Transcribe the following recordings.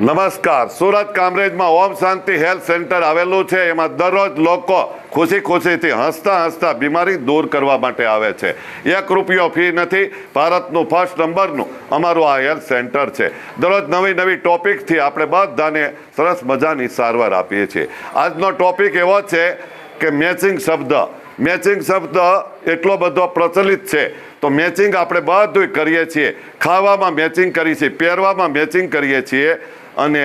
નમસ્કાર. સુરત કામરેજમાં Om Shanti health centre આવેલું છે. એમાં દરરોજ લોકો ખુશી ખુશીથી હસતા હસતા બીમારી દૂર કરવા માટે આવે છે. એક રૂપિયો ફી નથી. ભારતનું ફર્સ્ટ નંબરનું અમારું આ હેલ્થ સેન્ટર છે. દરરોજ નવી નવી ટોપિકથી આપણે બધાને સરસ મજાની સારવાર આપીએ છીએ. આજનો ટોપિક એવો છે કે મેચિંગ શબ્દ મેચિંગ શબ્દ એટલો બધો પ્રચલિત છે. તો મેચિંગ આપણે બધું કરીએ છીએ. ખાવામાં મેચિંગ કરીએ છીએ પહેરવામાં મેચિંગ કરીએ છીએ અને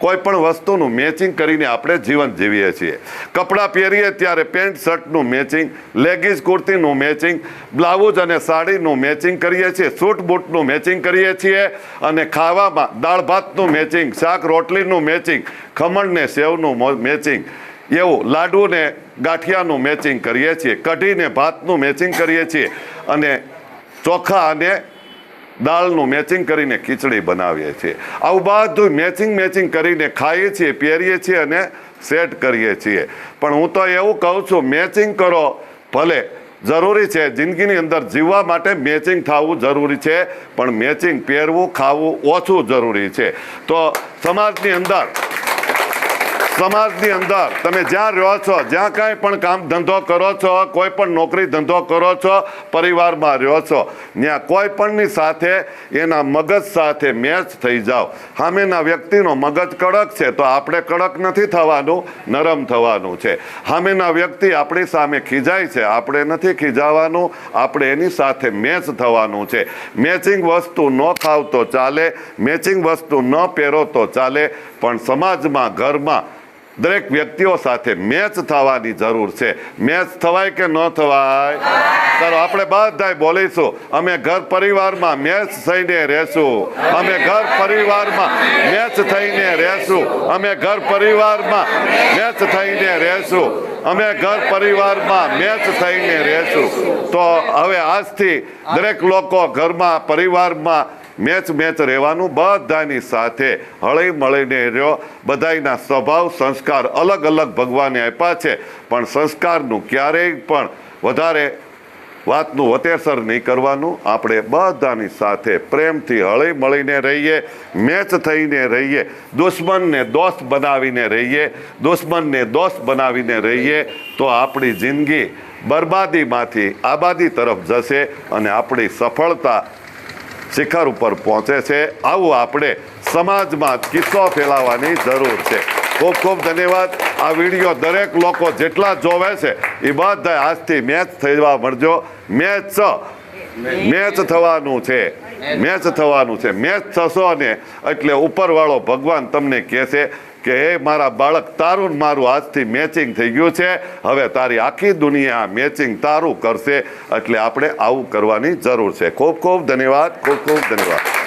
કોઈ પણ વસ્તુનું મેચિંગ કરીને આપણે જીવન જીવીએ છીએ. કપડાં પહેરીએ ત્યારે પેન્ટ શર્ટનું મેચિંગ, લેગીઝ કુર્તીનું મેચિંગ, બ્લાઉઝ અને સાડીનું મેચિંગ કરીએ છીએ, સૂટ બૂટનું મેચિંગ કરીએ છીએ અને ખાવામાં દાળ ભાતનું મેચિંગ, શાક રોટલીનું મેચિંગ ખમણ ને સેવનું મેચિંગ એવું લાડુ ને ગાંઠિયાનું મેચિંગ કરીએ છીએ, કઢીને ભાતનું મેચિંગ કરીએ છીએ અને ચોખા અને દાળનું મેચિંગ કરીને ખીચડી બનાવીએ છીએ. આવું બધું મેચિંગ મેચિંગ કરીને ખાઈએ છીએ, પહેરીએ છીએ અને સેટ કરીએ છીએ. પણ હું તો એવું કહું છું મેચિંગ કરો, ભલે જરૂરી છે, જિંદગીની અંદર જીવવા માટે મેચિંગ થવું જરૂરી છે, પણ મેચિંગ પહેરવું, ખાવું ઓછું જરૂરી છે. તો સમાજની અંદર સમાજની અંદર તમે જ્યાં રહો છો, જ્યાં કાંઈ પણ કામ ધંધો કરો છો, કોઈ પણ નોકરી ધંધો કરો છો, પરિવારમાં રહો છો, ત્યાં કોઈ પણની સાથે એના મગજ સાથે મેચ થઈ જાઓ. સામેના વ્યક્તિનો મગજ કડક છે, તો આપણે કડક નથી થવાનું, નરમ થવાનું છે. સામેના વ્યક્તિ આપણી સામે ખીજાય છે, આપણે નથી ખીજાવાનું, આપણે એની સાથે મેચ થવાનું છે. મેચિંગ વસ્તુ ન ખાવ તો ચાલે મેચિંગ વસ્તુ ન પહેરો તો ચાલે, પણ સમાજમાં, ઘરમાં દરેક વ્યક્તિઓ સાથે મેચ થવાની જરૂર છે. મેચ થવાય કે ન થવાય? ચાલો, આપણે બધાય બોલીશું. અમે ઘર પરિવારમાં મેચ થઈને રહેશું. અમે ઘર પરિવારમાં મેચ થઈને રહેશું. અમે ઘર પરિવારમાં મેચ થઈને રહેશું. અમે ઘર પરિવારમાં મેચ થઈને રહેશું. તો હવે આજથી દરેક લોકો ઘરમાં, પરિવારમાં મેચ મેચ રહેવાનું બધાની સાથે હળી મળીને રહ્યો. બધાના સ્વભાવ, સંસ્કાર અલગ અલગ ભગવાને આપ્યા છે. પણ સંસ્કારનું ક્યારેય પણ વધારે વાતનું વતેસર નહીં કરવાનું. આપણે બધાની સાથે પ્રેમથી હળી મળીને રહીએ, મેચ થઈને રહીએ, દુશ્મનને દોસ્ત બનાવીને રહીએ, દુશ્મનને દોસ્ત બનાવીને રહીએ, તો આપણી જિંદગી બરબાદીમાંથી આબાદી તરફ જશે અને આપણી સફળતા શિખર ઉપર પહોંચે છે. આવું આપણે સમાજમાં કિસ્સો ફેલાવવાની જરૂર છે. ખૂબ ખૂબ ધન્યવાદ. આ વીડિયો દરેક લોકો જેટલા જોવે છે, એ બધા આજથી મેચ થવા મળજો મેચ મેચ થવાનું છે. મેચ થવાનું છે. મેચ થશો ને એટલે ઉપરવાળો ભગવાન તમને કહેશે કે, હે મારા બાળક, તારું મારું આજથી મેચિંગ થઈ ગયું છે. હવે તારી આખી દુનિયા મેચિંગ તારું કરશે. એટલે આપણે આવું કરવાની જરૂર છે. ખૂબ ખૂબ ધન્યવાદ. ખૂબ ખૂબ ધન્યવાદ.